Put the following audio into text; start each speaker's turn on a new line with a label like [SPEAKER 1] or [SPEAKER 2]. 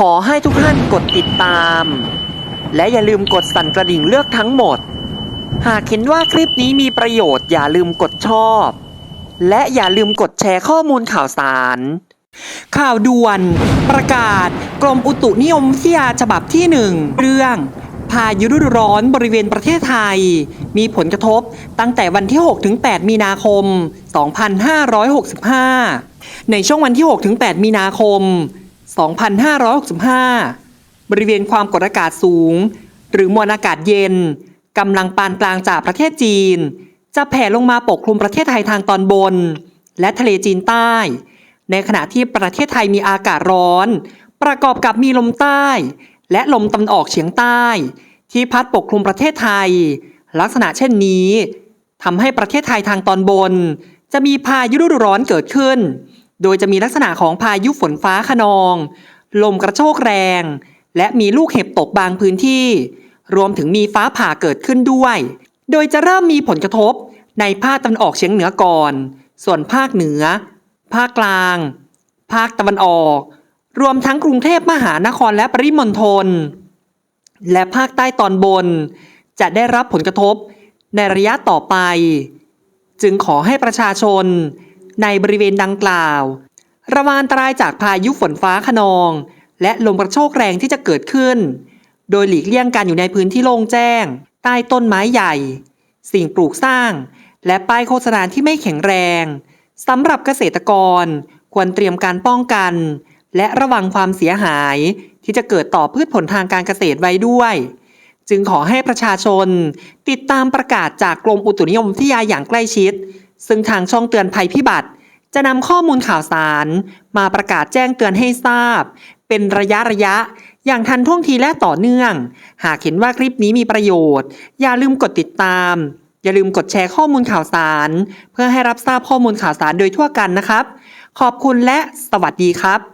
[SPEAKER 1] ขอให้ทุกท่านกดติดตาม และอย่าลืมกดสั่นกระดิ่งเลือกทั้งหมด หากเห็นว่าคลิปนี้มีประโยชน์อย่าลืมกดชอบ และอย่าลืมกดแชร์ข้อมูลข่าวสาร ข่าวด่วน ประกาศ กรมอุตุนิยมวิทยาฉบับที่หนึ่งเรื่องพายุฤดูร้อนบริเวณประเทศไทย มีผลกระทบตั้งแต่วันที่ 6 ถึง 8 มีนาคม 2565 ในช่วงวันที่ 6 ถึง 8 มีนาคม 2565 บริเวณความกดอากาศสูง หรือมวลอากาศเย็นกำลังปานกลางจากประเทศจีน จะแผ่ลงมาปกคลุมประเทศไทยทางตอนบน และทะเลจีนใต้ ในขณะที่ประเทศไทยมีอากาศร้อน ประกอบกับมีลมใต้ และลมตะวันออกเฉียงใต้ ที่พัดปกคลุมประเทศไทย ลักษณะเช่นนี้ทำให้ประเทศไทยทางตอนบน จะมีพายุฤดูร้อนเกิดขึ้น โดยจะมีลักษณะของพายุฝนฟ้าขนอง ลมกระโชกแรง และมีลูกเห็บตกบางพื้นที่ รวมถึงมีฟ้าผ่าเกิดขึ้นด้วย โดยจะเริ่มมีผลกระทบในภาคตะวันออกเฉียงเหนือก่อน ส่วนภาคเหนือ ภาคกลาง ภาคตะวันออก รวมทั้งกรุงเทพมหานครและปริมณฑล และภาคใต้ตอนบน จะได้รับผลกระทบในระยะต่อไป จึงขอให้ประชาชน ในบริเวณดังกล่าว ระวังอันตรายจากพายุฝนฟ้าขนอง และลมกระโชกแรงที่จะเกิดขึ้น โดยหลีกเลี่ยงการอยู่ในพื้นที่โล่งแจ้ง ใต้ต้นไม้ใหญ่ สิ่งปลูกสร้าง และป้ายโฆษณาที่ไม่แข็งแรงสำหรับเกษตรกร ควรเตรียมการป้องกัน และระวังความเสียหายที่จะเกิดต่อพืชผลทางการเกษตรไว้ด้วย จึงขอให้ประชาชน ติดตามประกาศจากกรมอุตุนิยมวิทยาอย่างใกล้ชิด ซึ่งทางช่องเตือนภัยพิบัติ จะนำข้อมูลข่าวสาร มาประกาศแจ้งเตือนให้ทราบ เป็นระยะระยะ อย่างทันท่วงทีและต่อเนื่อง หากเห็นว่าคลิปนี้มีประโยชน์ อย่าลืมกดติดตาม อย่าลืมกดแชร์ข้อมูลข่าวสาร เพื่อให้รับทราบข้อมูลข่าวสารโดยทั่วกันนะครับ ขอบคุณและสวัสดีครับ